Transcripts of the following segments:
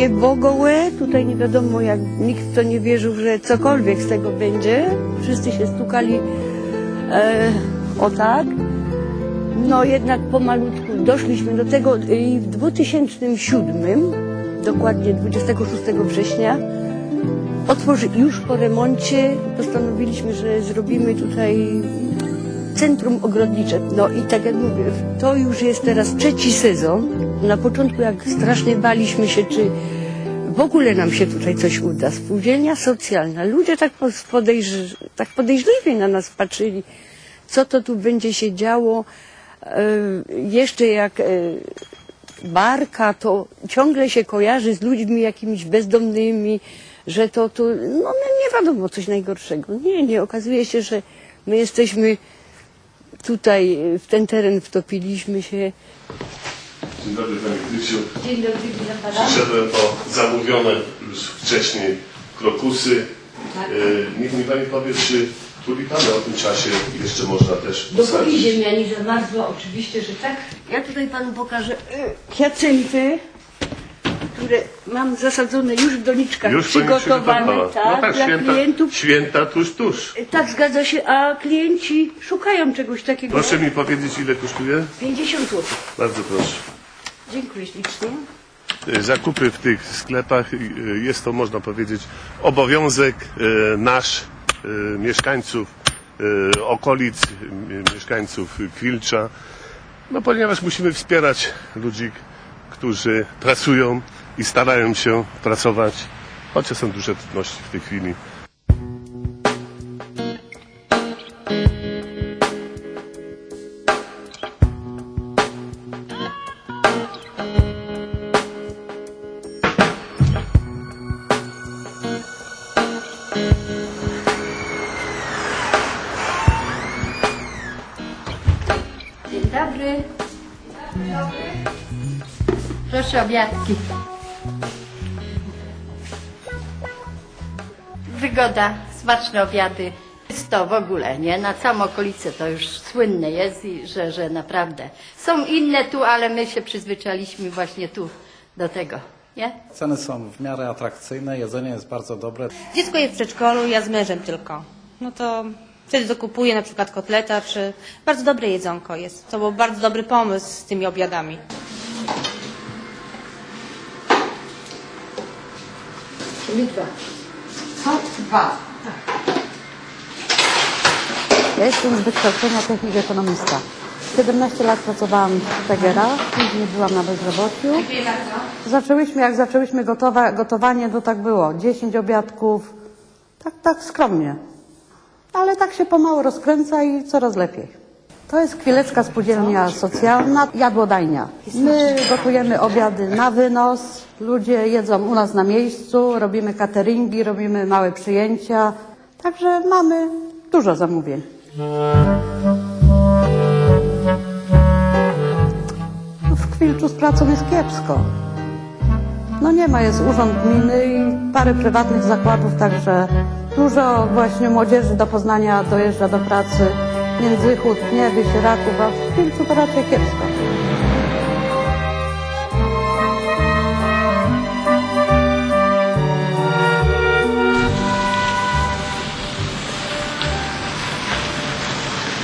niebogołe. Tutaj nie wiadomo, jak nikt w to nie wierzył, że cokolwiek z tego będzie. Wszyscy się stukali e, o tak. No jednak pomalutku doszliśmy do tego i w 2007, dokładnie 26 września, otworzy, już po remoncie postanowiliśmy, że zrobimy tutaj centrum ogrodnicze. No i tak jak mówię, to już jest teraz trzeci sezon. Na początku jak strasznie baliśmy się, czy w ogóle nam się tutaj coś uda. Spółdzielnia socjalna. Ludzie tak, podejrz, tak podejrzliwie na nas patrzyli, co to tu będzie się działo. E, jeszcze jak e, barka, to ciągle się kojarzy z ludźmi jakimiś bezdomnymi, że to tu, no, no nie wiadomo, coś najgorszego. Nie, nie, okazuje się, że my jesteśmy tutaj, w ten teren wtopiliśmy się. Dzień dobry Panie Krysiu. Dzień dobry, witam Pana. Przyszedłem po zamówione już wcześniej krokusy. Tak. E, Niech mi Pani powie, czy tulipany o tym czasie jeszcze można też posadzić. ziemia nie zamarzła, oczywiście, że tak. Ja tutaj Panu pokażę y, hiacynty, które mam zasadzone już w doniczkach, Już Pani przygotowane przygotowała. tak, No tak, dla święta, klientów. święta tuż, tuż. Y, Tak, zgadza się, a klienci szukają czegoś takiego. Proszę mi powiedzieć, ile kosztuje? 50 zł. Bardzo proszę. Dziękuję ślicznie. E, Zakupy w tych sklepach, e, jest to można powiedzieć obowiązek e, nasz, mieszkańców okolic, mieszkańców Kwilcza, no ponieważ musimy wspierać ludzi, którzy pracują i starają się pracować, chociaż są duże trudności w tej chwili. Proszę obiadki. Wygoda, smaczne obiady. Jest to w ogóle, nie? Na całą okolicę to już słynne jest, i że, że naprawdę. Są inne tu, ale my się przyzwyczailiśmy właśnie tu do tego, nie? Ceny są w miarę atrakcyjne, jedzenie jest bardzo dobre. Dziecko jest w przedszkolu, ja z mężem tylko. No to wtedy dokupuję na przykład kotleta, czy bardzo dobre jedzonko jest. To był bardzo dobry pomysł z tymi obiadami. Czyli dwa. Są dwa. Ja jestem z wykształcenia technik ekonomista. 17 lat pracowałam w Tegera, później byłam na bezrobociu. Zaczęłyśmy, jak zaczęłyśmy gotowa, gotowanie, to tak było. 10 obiadków, tak, tak skromnie. Ale tak się pomału rozkręca i coraz lepiej. To jest Kwilecka Spółdzielnia Socjalna, jadłodajnia. My gotujemy obiady na wynos, ludzie jedzą u nas na miejscu, robimy cateringi, robimy małe przyjęcia, także mamy dużo zamówień. W Kwilczu z pracą jest kiepsko. No nie ma, jest urząd gminy i parę prywatnych zakładów, także dużo właśnie młodzieży do Poznania dojeżdża do pracy. Międzychód, Niebyś, Raków, a w Kwilcu to raczej kiepsko.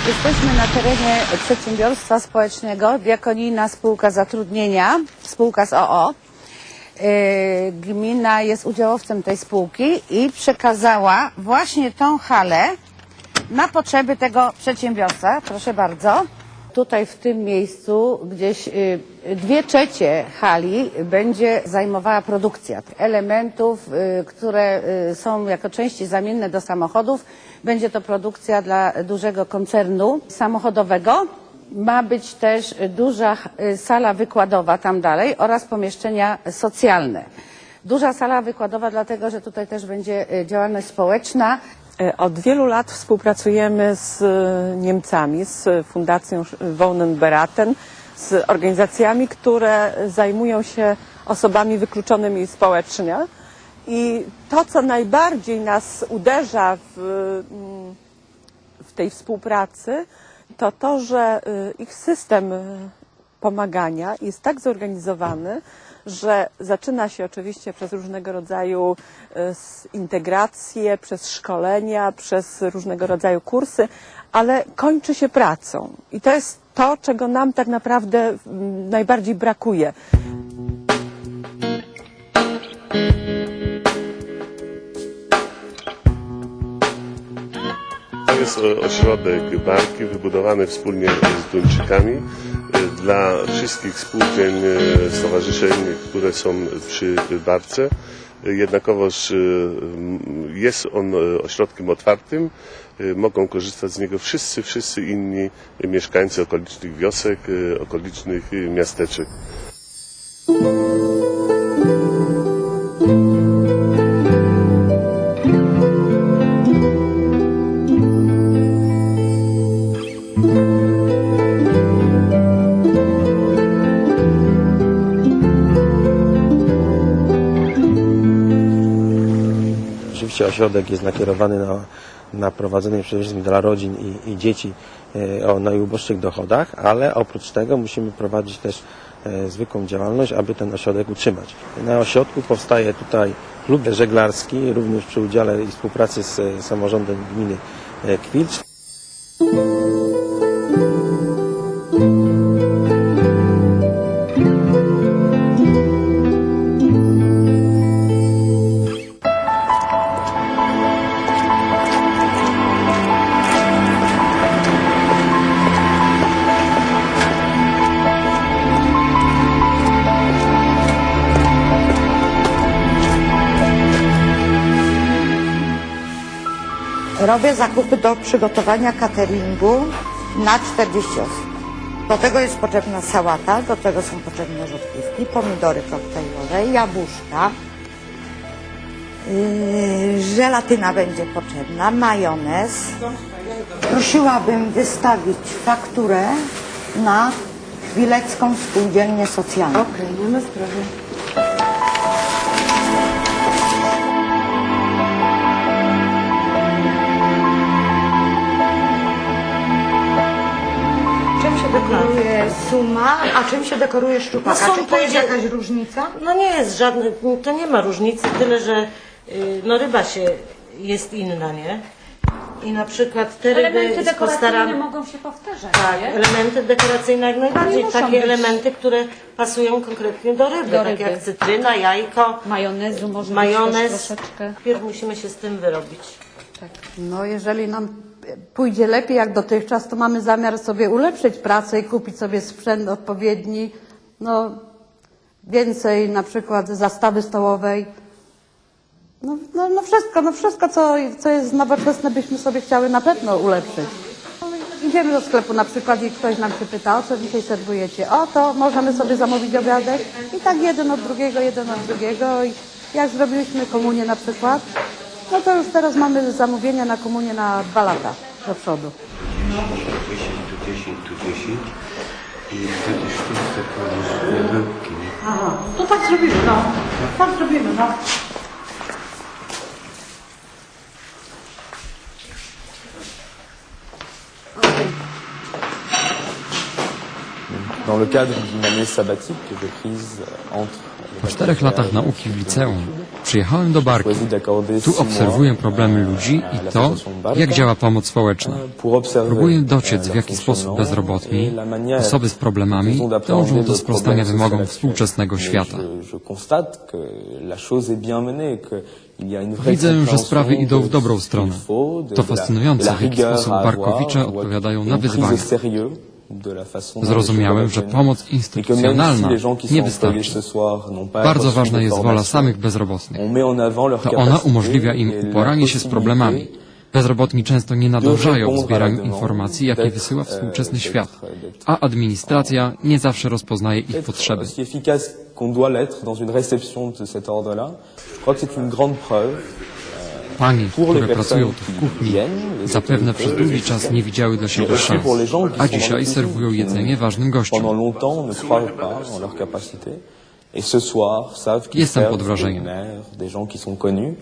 Jesteśmy na terenie przedsiębiorstwa społecznego Diakonijna Spółka Zatrudnienia, spółka z OO. Yy, Gmina jest udziałowcem tej spółki i przekazała właśnie tą halę na potrzeby tego przedsiębiorstwa. Proszę bardzo. Tutaj w tym miejscu gdzieś y, dwie trzecie hali będzie zajmowała produkcja elementów, y, które y, są jako części zamienne do samochodów. Będzie to produkcja dla dużego koncernu samochodowego. Ma być też duża sala wykładowa tam dalej oraz pomieszczenia socjalne. Duża sala wykładowa dlatego, że tutaj też będzie działalność społeczna. E, Od wielu lat współpracujemy z e, Niemcami, z Fundacją Wohnen Beraten, z organizacjami, które zajmują się osobami wykluczonymi społecznie. I to, co najbardziej nas uderza w, mm, w tej współpracy, to to, że y, ich system pomagania jest tak zorganizowany, że zaczyna się oczywiście przez różnego rodzaju e, integracje, przez szkolenia, przez różnego rodzaju kursy, ale kończy się pracą. I to jest to, czego nam tak naprawdę najbardziej brakuje. To jest o- ośrodek barki wybudowany wspólnie z Duńczykami e, dla wszystkich spółdzielń, e, stowarzyszeń, które są przy barce. E, Jednakowoż jest on ośrodkiem otwartym. Mogą korzystać z niego wszyscy, wszyscy inni mieszkańcy okolicznych wiosek, okolicznych miasteczek. Oczywiście ośrodek jest nakierowany na, na prowadzenie przede wszystkim dla rodzin i, i dzieci e, o najuboższych dochodach, ale oprócz tego musimy prowadzić też e, zwykłą działalność, aby ten ośrodek utrzymać. Na ośrodku powstaje tutaj klub żeglarski, również przy udziale i współpracy z e, samorządem gminy Kwilcz. Robię zakupy do przygotowania cateringu na 40 osób. Do tego jest potrzebna sałata, do tego są potrzebne rzodkiewki, pomidory koktajlowe, jabłuszka, yy, żelatyna będzie potrzebna, majonez. Prosiłabym wystawić fakturę na Chwilecką Spółdzielnię Socjalną. Okej, nie ma sprawy. Suma, a czym się dekoruje szczupaka? No są Czy to jest podzie- jakaś różnica? No nie jest żadny, to nie ma różnicy, tyle że y, no ryba się jest inna, nie? I na przykład te ryby postaram... mogą się powtarzać. Tak, elementy dekoracyjne jak najbardziej. muszą Takie być. elementy, które pasują konkretnie do ryby, Do tak ryby. jak cytryna, jajko, Majonezu może majonez. być też troszeczkę. Najpierw musimy się z tym wyrobić. No jeżeli nam pójdzie lepiej jak dotychczas, to mamy zamiar sobie ulepszyć pracę i kupić sobie sprzęt odpowiedni, no więcej na przykład zastawy stołowej. No, no, no wszystko, no wszystko co, co jest nowoczesne byśmy sobie chciały na pewno ulepszyć. Idziemy do sklepu na przykład i ktoś nam się pyta, o co dzisiaj serwujecie? O, to możemy sobie zamówić obiadek i tak jeden od drugiego, jeden od drugiego i jak zrobiliśmy komunię na przykład, no to już teraz mamy zamówienia na komunię na dwa lata do przodu. 10, tu 10, tu 10 i wtedy sztuczce kładziesz wiadełki. Aha, to tak zrobimy, no. Tak zrobimy, no. Po czterech latach nauki w liceum przyjechałem do Barki. Tu obserwuję problemy ludzi i to, jak działa pomoc społeczna. observer, Próbuję euh, dociec, w jaki sposób bezrobotni, osoby z problemami dążą do sprostania wymogom współczesnego świata. Y Widzę, że sprawy idą w dobrą stronę. To fascynujące, w jaki sposób. Barkowicze odpowiadają na wyzwania. Zrozumiałem, że pomoc instytucjonalna nie wystarczy. Bardzo ważna jest wola samych bezrobotnych. To ona umożliwia im uporanie się z problemami. Bezrobotni często nie nadążają w zbieraniu informacji, jakie wysyła euh, współczesny d'être, świat, a administracja nie zawsze rozpoznaje ich potrzeby. qu'on doit l'être dans une réception de cet ordre-là. Je crois que c'est une grande preuve Les które pracują tu w kuchni, zapewne przez długi czas nie widziały dla siebie szans, a dzisiaj serwują jedzenie ważnym gościom. Jestem pod wrażeniem. maires, des gens qui sont connus.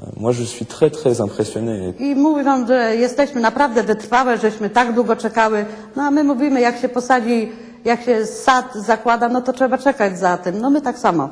Euh, Moi, je suis très, très impressionné. I mówią, że jesteśmy naprawdę wytrwałe, żeśmy tak długo czekały. No a my mówimy, jak się posadzi jak się sad zakłada, no to trzeba czekać za tym. No my tak samo.